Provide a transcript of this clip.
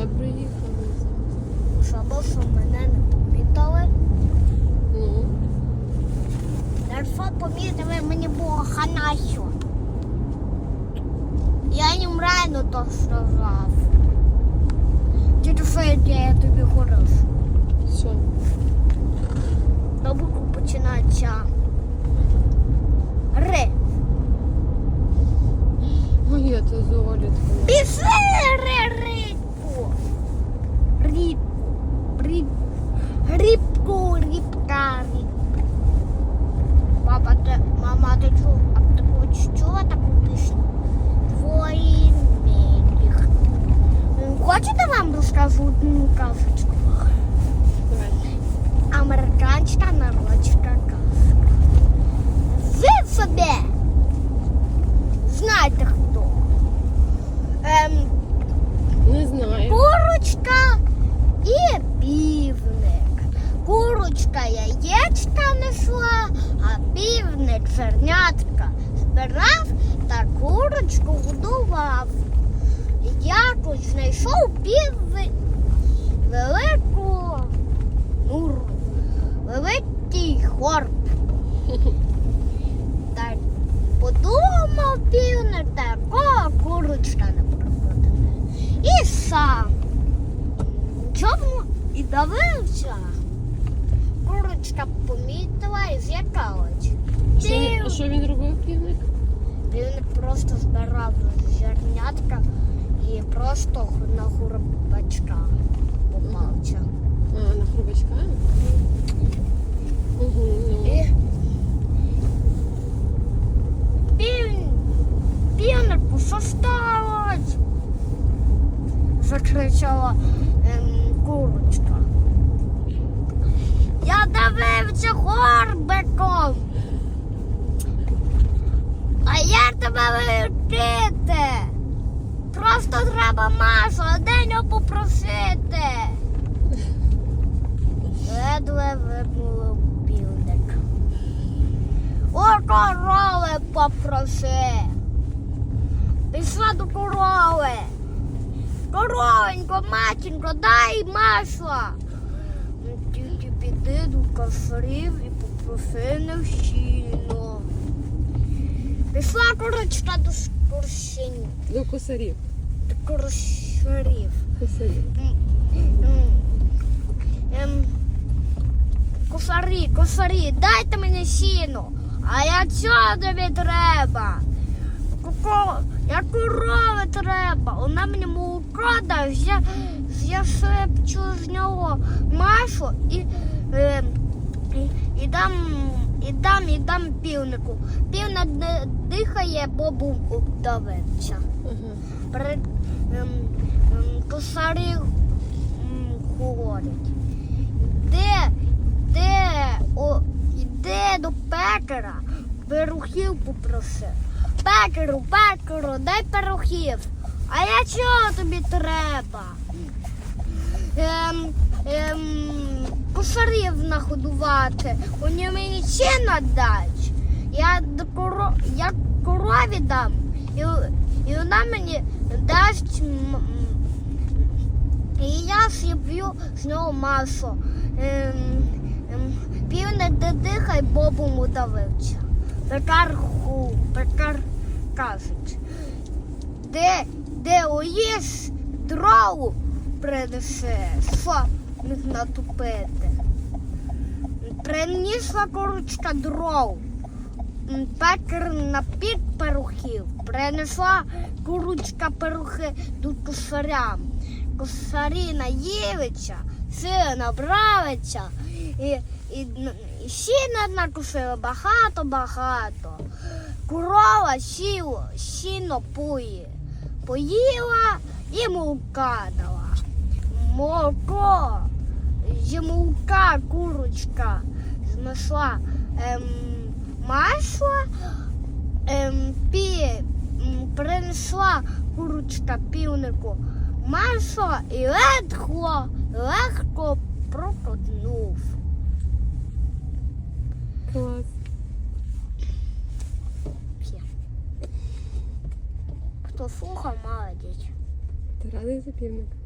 Вже приїхали. Щоб що мене не помітили. Ну, Якщо помітили, мені було хана що. Я їм реально то сказав. Тільки що я тобі говорив. що? На букву починається Р. Моє це золітко. Хочете вам розкажу одну казочку? Американська народська казка. Ви собі знаєте хто? Ем, Не знаю. Курочка і півник. Курочка яєчка несла, а півник чернятка збирав та курочку годував. І знайшов півник велику ну, великий хорб. Та подумав півник, такого курочка не проходить. І сам. Чому і давився? Курочка помітила і з'якалась. А що він робив півник? Він просто збирав зернятка і просто на хурбачка попався. А, на хрубачка? Угу, ну. І пів... півнику, що сталося? Закричала ем, курочка. Я давився горбиком. А як тебе? Просто треба масло, де попросити. Ледве випнуло півник. О, корови попроси. Пішла до корови. Коровенько, матінко, дай масла. Тільки піди до косарів і попроси невщину. Пішла корочка до коршень, До косарів. Ем, косарі, косарі, дайте мені сіно. А я цього тобі треба. Я корови треба. Вона мені молоко дасть. Я, я шепчу з нього масло і, ем, і, і дам. І дам, і дам півнику. Півник не дихає, бо був обдавився. Перед ем, ем, косарі м, говорять. Де, де, о, іде до пекара, пирухів попроси. Пекару, пекару, дай пирухів. А я чого тобі треба? Ем, ем, кошарів нагодувати. Вони мені ще коро... я корові дам. І, і вона мені дасть. І я з'їб'ю з нього масло. Ем, ем, півник де дихай, бобом удавився. Пекар ху, пекар кажуть. Де, де уїш дрову принесе, що натупити. Принесла корочка дров. Пекар напік перухів. Принесла курочка перухи до косарям. Косарі наївиться, сили набравиться і, і, і сіна накусила багато-багато. Корова сіло, сіно поє. Поїла і молока дала. Молоко, з молока курочка знесла ем, масло, ем, пі, принесла курочка півнику масло і легко, легко проковтнув. Клас. Хто слухав, молодець. Ти радий за півника?